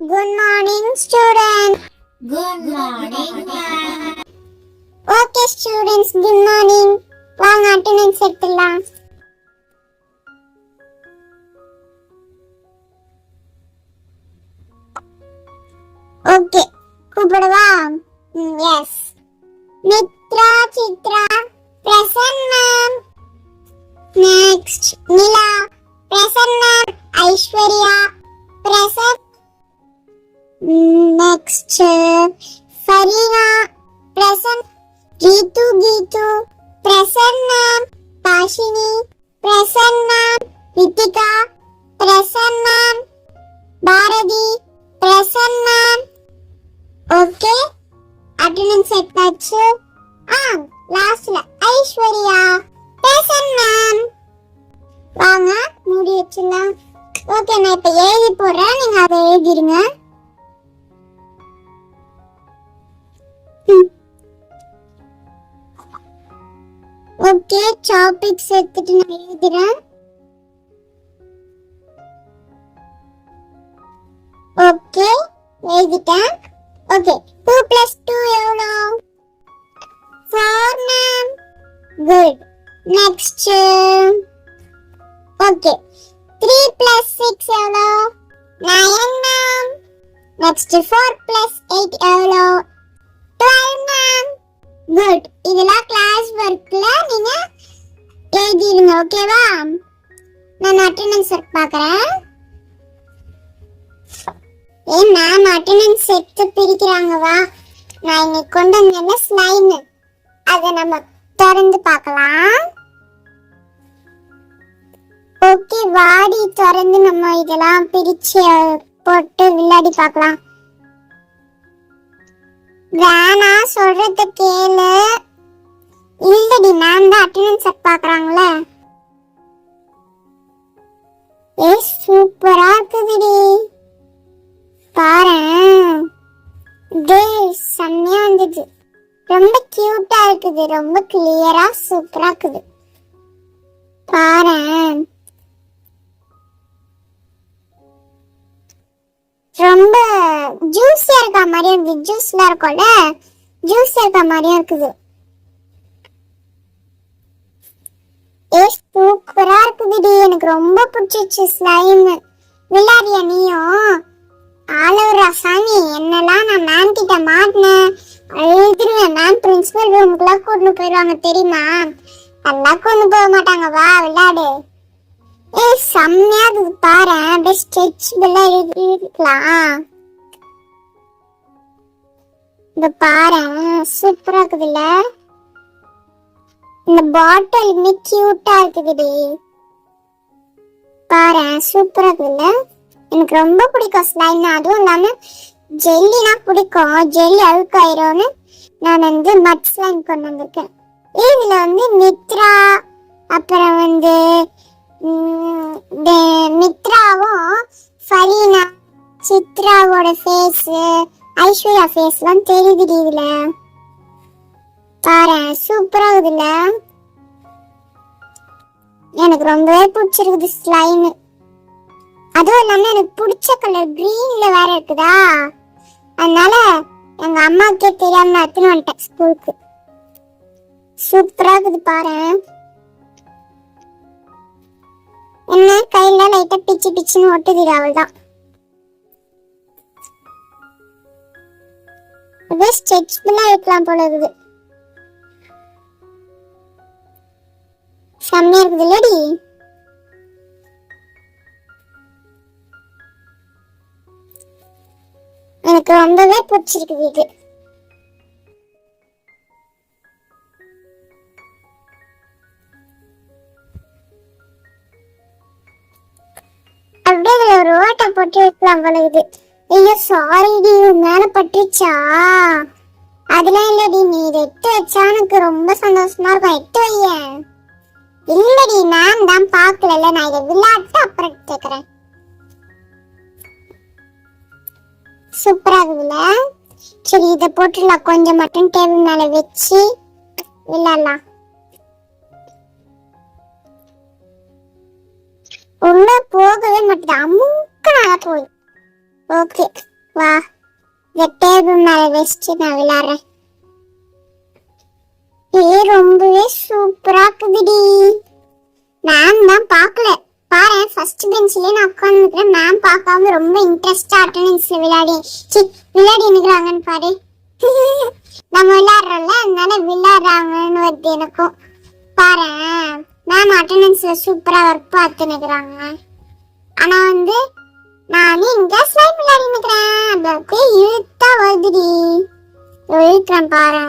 Good morning, students. Good morning, ma'am. Okay, students, good morning. வாங்க attendance எடுத்துடலாம் okay கூப்பிடவா yes Mitra Chitra present ma'am next Nila present ma'am Aishwarya present Next Sarina present Geethu Geethu present ma'am Bashini present ma'am Rithika Bharathi present okay okay attendance எடுத்தாச்சு ஆ லாஸ்ட்ல Aishwarya Prasan ma'am வாங்க மூடி வச்சிடலாம். Okay நான் இப்போ எழுதி போடுறேன். நீங்கள் அதை எழுதிருங்க. டாபிக்ஸ் எடுத்துட்டு நான் எழுதுறேன். ஓகே எழுதிட்டேன். ஓகே டூ பிளஸ் டூ எவ்வளோ four ma'am good next okay three plus six எவ்வளோ nine ma'am next four plus eight எவ்வளோ டுவெல் மேம் குட் இதெல்லாம் கிளாஸ் ஒர்க்ல நீங்க எழுதிடுங்க ஓகேவா நான் அட்டெண்டன்ஸ் ஒர்க் பார்க்குறேன். ஏ மேம் அட்டெண்டன்ஸ் எடுத்து பிரிக்கிறாங்க வா நான் இன்னைக்கு கொண்டு வந்தேன் ஸ்லைம் அதை நம்ம திறந்து பார்க்கலாம். ஓகே வாடி திறந்து நம்ம இதெல்லாம் பிரிச்சு போட்டு விளையாடி பார்க்கலாம். வேணா சொல்றத கேளு. இல்லடி மேம் தான் அட்டெண்டன்ஸ் செக் பாக்குறாங்களே ஏ சூப்பரா இருக்குதுடி. பாரேன். டே செம்மையா இருந்துச்சு ரொம்ப கியூட்டா இருக்குது. ரொம்ப கிளியரா சூப்பரா இருக்குது. பாரேன். ரொம்ப ஜூஸியா இருக்க மாதிரியும் இருக்குது ஜூஸ்லாம் இருக்கும்ல? ஜூஸியா இருக்க மாதிரியும் இருக்குது. ஏ சூப்பரா இருக்குதுடி எனக்கு ரொம்ப பிடிச்சிச்சு ஸ்லைம் விளையாடியா நீயும்? ஆலோரா சாமி என்னெல்லாம் நான் மேம் கிட்ட மாட்டினேன். அழுதுருவேன். மேம் பிரின்சிபல் ரூமுக்குலாம் கூட்டிட்டு போயிடுவாங்க தெரியுமா? எல்லாம் கொண்டு போக மாட்டாங்க. வா விளையாடு. ஏய் செம்மையா இருக்குது பாரு. அப்படியே ஸ்ட்ரெச்சபிளா இருக்கலாம் இந்த பாரு. சூப்பரா இருக்குதுல்ல. இந்த பாட்டிலுமே கியூட்டா இருக்குதுடி. பாரு சூப்பரா இருக்குல்ல எனக்கு ரொம்ப பிடிக்கும் ஸ்லைம் அதுவும் இல்லாம ஜெல்லினா பிடிக்கும். ஜெல்லி அழுக்காயிரும்னு நான் வந்து மட் ஸ்லைம் கொண்டு வந்திருக்கேன். இதுல வந்து மித்ரா அப்புறம் வந்து மித்ராவும் ஃபரீனா சித்ராவோட ஃபேஸ் ஐஸ்வர்யா ஃபேஸ்லாம் தெரியுதுடி இதுல. பாரு சூப்பரா இருக்குதுல்ல எனக்கு ரொம்பவே பிடிச்சிருக்குது ஸ்லைம் அதுவும் இல்லாம எனக்கு பிடிச்ச கலர் கிரீன்ல வேற இருக்குதா? அதனால எங்க அம்மாக்கே தெரியாம நான் எடுத்துன்னு வந்துட்டேன் ஸ்கூலுக்கு சூப்பரா இருக்குது பாரு. என்ன கையில லைட்டா பிச்சு பிச்சுன்னு ஒட்டுது அவள்தான் அப்படியே ஸ்ட்ரெச்பிளா இருக்கலாம் போல இருக்குது. செம்மையா இருக்குது இல்லடி எனக்கு ரொம்பவே பிடிச்சிருக்குது இது அப்படியே இதுல ஒரு ஓட்டை போட்டு வைக்கலாம் போல இது ஐயோ சாரி டி மேல பட்டுச்சா அதெல்லாம் இல்லடி நீ இதை எட்டு வச்சா எனக்கு ரொம்ப சந்தோஷமா இருக்கும். எட்டு வையேன். இல்லடி நான் தான் பார்க்கல நான் இதை விளையாட்டு அப்புறம் கேக்குறேன். சூப்பரா இருக்குதுல்ல? சரி இதை போட்டுடலாம். கொஞ்சம் மட்டும் டேபிள் மேல வச்சு விளையாடலாம். உள்ள போகவே மாட்டேது அமுக்கனால போய் ஓகே வா. இந்த டேபிள் மேல வச்சுட்டு நான் விளையாடுறேன். ஏ ரொம்பவே சூப்பரா இருக்குதுடி. மேம் தான் பார்க்கல. பாரு ஃபர்ஸ்ட் பெஞ்சிலே நான் உட்காந்துருக்கிறேன் மேம் பார்க்காம ரொம்ப இன்ட்ரெஸ்டா அட்டண்டன்ஸ்ல விளையாடி. சி விளையாடி நிக்கிறாங்கன்னு பாரு. நம்ம விளையாடுறோம்ல அதனால விளையாடுறாங்கன்னு வருது எனக்கும். பாரு மேம் அட்டண்டன்ஸ்ல சூப்பரா ஒர்க் பார்த்து நிற்கிறாங்க ஆனா வந்து நானே இங்க ஸ்லைட் விளையாடி நிற்கிறேன் அது அப்படியே இழுத்தா வருதுடி. இழுக்கிறேன் பாரு.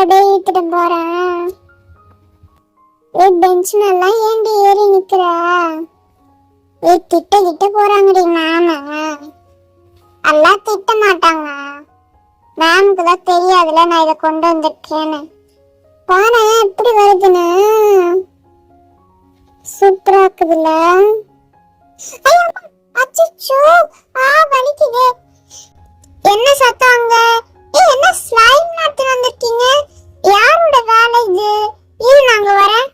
அப்படியே இழுத்துட்டு போறேன் ஏ பெஞ்ச் எல்லாம் ஏண்டி ஏறி நிக்கிற? ஏ திட்ட கிட்ட போறாங்கடி மேம். எல்லாம் திட்ட மாட்டாங்க. மேம்க்கு தான் தெரியாதுல நான் இதை கொண்டு வந்திருக்கேன்னு. பாரு எப்படி வருதுன்னு? சூப்பரா இருக்குதுல்ல. அச்சோ ஆ வலிக்குது. என்ன சத்தம் அங்க? என்ன ஸ்லைம் நாட்டு வந்திருக்கீங்க? யாரோட வேலை இது? இரு நாங்க வரேன்.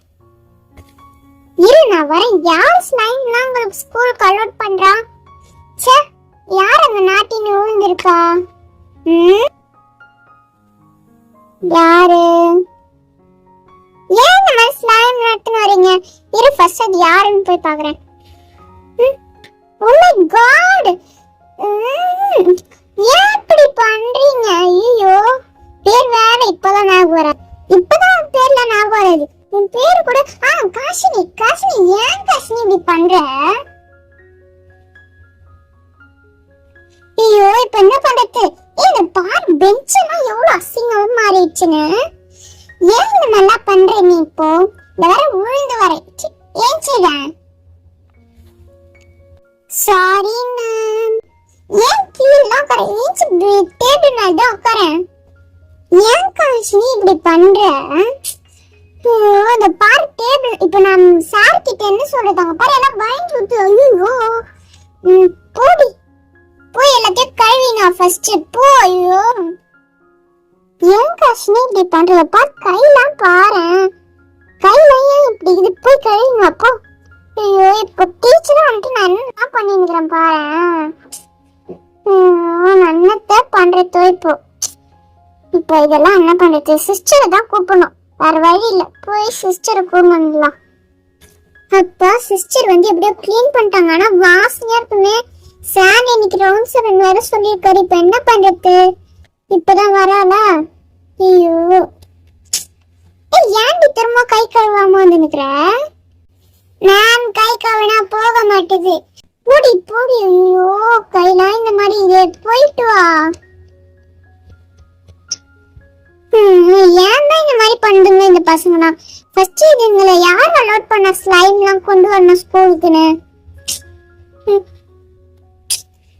இரு நான் வரேன். யார் ஸ்லைம்லாம் உங்களுக்கு ஸ்கூல் கலோட் பண்றா? ச்சே யார் அந்த நாட்டின் விழுந்திருக்கா ம்? யாரு? ஏன் இந்த மாதிரி ஸ்லைம் நாட்டுன்னு வரீங்க? இரு ஃபர்ஸ்ட் அது யாருன்னு போய் பார்க்கறேன் ஓ oh மை? காட் ஏன் இப்படி பண்றீங்க? ஐயோ பேர் வேற இப்பதான் ஞாபகம் வர. இப்பதான் உன் பேர்ல ஞாபகம் வருது. உன் பேரு கூட ஆ காஷினி காஷினி ஏன் காஷினி இப்படி பண்ற? ஐயோ இப்ப என்ன பண்றது? ஏய் இந்த பார் பெஞ்ச் எல்லாம் எவ்வளவு அசிங்கமா மாறிடுச்சுன்னு. ஏன் இந்த நல்லா பண்ற நீ இப்போ? இந்த வர உழுந்து வர. ஏன் செய்றேன் சாரி ஏன் கீழே உட்கார? ஏஞ்சி டேபிள் மேல தான் உட்காரேன் ஏன் காஷினி இப்படி பண்ற? ஐயோ, இந்த பார் டேபிள் இப்போ நான் சார் கிட்ட என்ன சொல்றதாங்க. பாரு எல்லாம் பயந்து விட்டு ஐயோ போடி. போய் எல்லாத்தையும் கழுவினா ஃபர்ஸ்ட் போ ஐயோ. ஏன் காஷினி இப்படி பண்றத பார் கையெல்லாம் பாரேன் கையில ஏன் இப்படி இது? போய் கழுவிங்க அப்போ. ஐயோ இப்போ டீச்சரும் வந்துட்டு நான் என்ன பண்ணிருக்கிறேன் பாரு. அண்ணத்தை பண்றதோ இப்போ இப்போ இதெல்லாம் என்ன பண்றது சிஸ்டரை தான் கூப்பிடணும். வேற வழி இல்ல. போய் சிஸ்டரை கூப்பிடலாம் அப்பா சிஸ்டர் வந்து எப்படியோ க்ளீன் பண்ணிட்டாங்க. ஆனா வாசனையா இருக்குமே. சார் இன்னைக்கு ரவுண்ட் செவன் வேற சொல்லியிருக்காரு. இப்ப என்ன பண்றது? இப்பதான் வராளா? ஐயோ. ஏன் ஏன்டி திரும்ப கை கழுவாம வந்து நிக்கிற? நான் கை கழுவினா போக மாட்டேது. போடி போடி. ஐயோ கையெல்லாம் இந்த மாதிரி இது போயிட்டு வா. ஹம், ஏன் தான் இந்த மாதிரி பண்ணுதுங்க இந்த பசங்கனா ஃபர்ஸ்ட் இதுங்களை யார் அலோட் பண்ண ஸ்லைம்லாம் கொண்டு வரணும் ஸ்கூலுக்குன்னு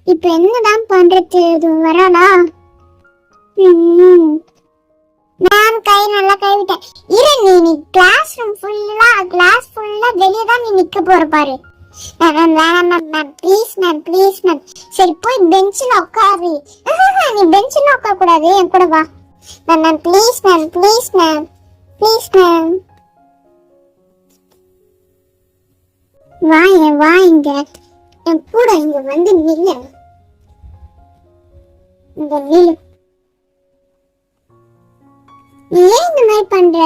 இப்போ என்னதான் பண்றது? இது வராளா மேம் கை நல்லா கழுவிட்டேன். இரு நீ நீ கிளாஸ் ரூம் ஃபுல்லா கிளாஸ் ஃபுல்லா வெளியே தான் நீ நிக்க போற பாரு. மேம் வேணாம் ma'am ma'am please ma'am please ma'am சரி போய் பெஞ்சில் உட்காரு நீ பெஞ்சில் உட்காரக்கூடாது என் கூட வா. Ma'am ma'am please ma'am please ma'am please ma'am வாங்க என் வா இங்க. என் கூட இங்க வந்து நில்லு. இந்த நில்லு. ஏன் இந்த மாதிரி பண்ற?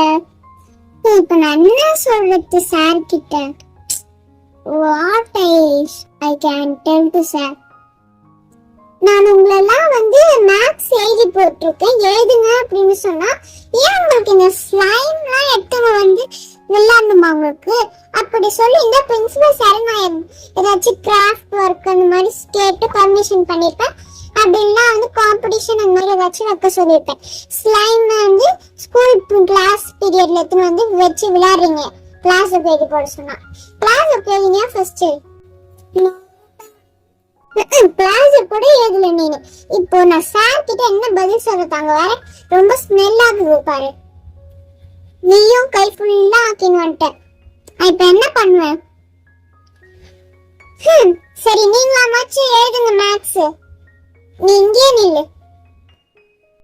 இப்ப நான் என்ன சொல்றது சார் கிட்ட? What is I can tell to sir நான் உங்களெல்லாம் வந்து மேக்ஸ் எழுதி போட்டிருக்கேன். எழுதுங்க அப்படின்னு சொன்னா ஏன் உங்களுக்கு இந்த ஸ்லைம்லாம் எடுத்துங்க வந்து விளையாடணுமா உங்களுக்கு? அப்படி சொல்லி இந்த பிரின்சிபல் சார் நான் ஏதாச்சும் கிராஃப்ட் ஒர்க் அந்த மாதிரி கேட்டு பர்மிஷன் பண்ணியிருப்பேன் அப்படின்னா வந்து காம்படிஷன் அந்த மாதிரி ஏதாச்சும் வைக்க சொல்லியிருப்பேன். ஸ்லைம் வந்து ஸ்கூல் கிளாஸ் பீரியட்ல எடுத்துன்னு வந்து வச்சு விளையாடுறீங்க. கிளாஸ் எழுதி போட சொன்னா? கிளாஸ் எழுதினியா ஃபர்ஸ்ட் கிளாஸ் கூட ஏதுல நீனு? இப்போ நான் சார் கிட்ட என்ன பதில் சொல்றதாங்க வேற ரொம்ப ஸ்மெல் ஆகுது பாரு. நீயும் கை ஃபுல்லா ஆக்கின்னு வந்துட்டேன். இப்போ இப்ப என்ன பண்ணுவேன்? ஹம், சரி நீங்களாமாச்சும் எழுதுங்க மேக்ஸ் நீ இங்கேயே நில்லு.